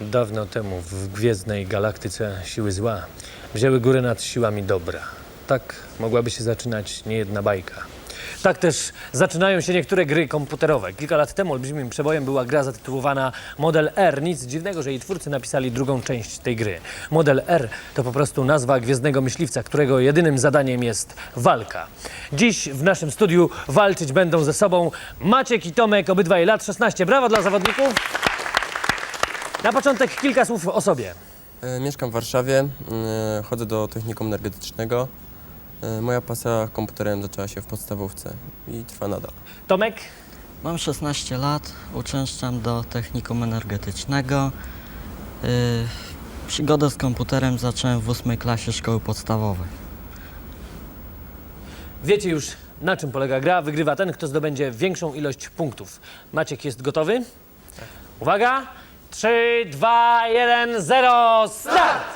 Dawno temu w gwiezdnej galaktyce siły zła wzięły górę nad siłami dobra. Tak mogłaby się zaczynać niejedna bajka. Tak też zaczynają się niektóre gry komputerowe. Kilka lat temu olbrzymim przebojem była gra zatytułowana Model R. Nic dziwnego, że jej twórcy napisali drugą część tej gry. Model R to po prostu nazwa gwiezdnego myśliwca, którego jedynym zadaniem jest walka. Dziś w naszym studiu walczyć będą ze sobą Maciek i Tomek, obydwaj lat 16. Brawo dla zawodników! Na początek kilka słów o sobie. E, Mieszkam w Warszawie, e, chodzę do technikum energetycznego. E, Moja pasja komputerem zaczęła się w podstawówce i trwa nadal. Tomek, Mam 16 lat, uczęszczam do technikum energetycznego. Yy, przygodę z komputerem zacząłem w 8 klasie szkoły podstawowej. wiecie już na czym polega gra. Wygrywa ten, kto zdobędzie większą ilość punktów. Maciek jest gotowy? Uwaga! 3, 2, 1, 0, start!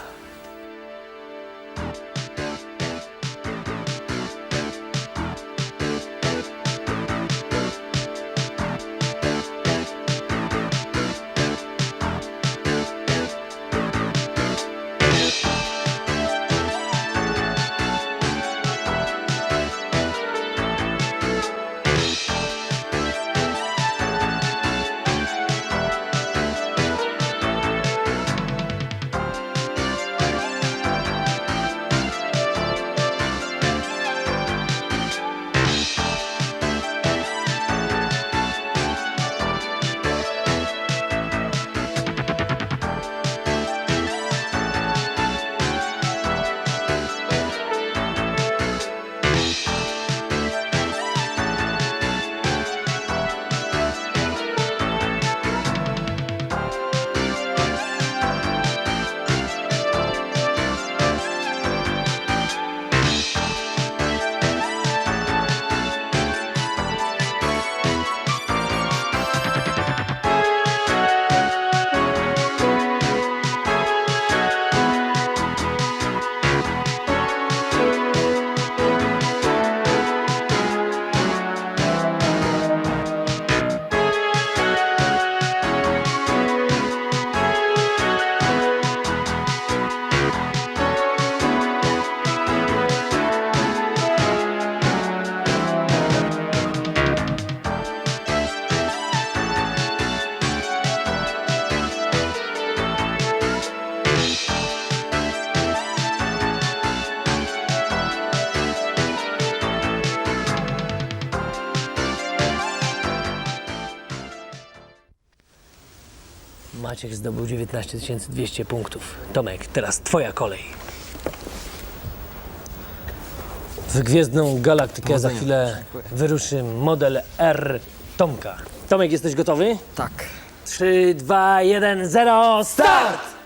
Maciek zdobył 19 200 punktów. Tomek, teraz twoja kolej. W gwiezdną galaktykę za chwilę wyruszy model R Tomka. Tomek, jesteś gotowy? Tak. 3, 2, 1, 0, start!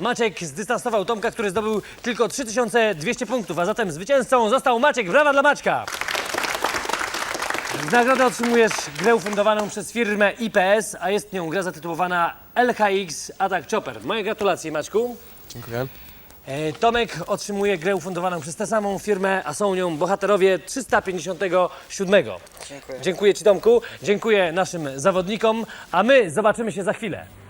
Maciek zdystansował Tomka, który zdobył tylko 3200 punktów, a zatem zwycięzcą został Maciek. Brawa dla Maćka! W nagrodę otrzymujesz grę ufundowaną przez firmę IPS, a jest nią gra zatytułowana LHX Attack Chopper. Moje gratulacje, Maćku. Dziękuję. E, Tomek otrzymuje grę ufundowaną przez tę samą firmę, a są nią bohaterowie 357. Dziękuję. Dziękuję Ci, Tomku. Dziękuję naszym zawodnikom, a my zobaczymy się za chwilę.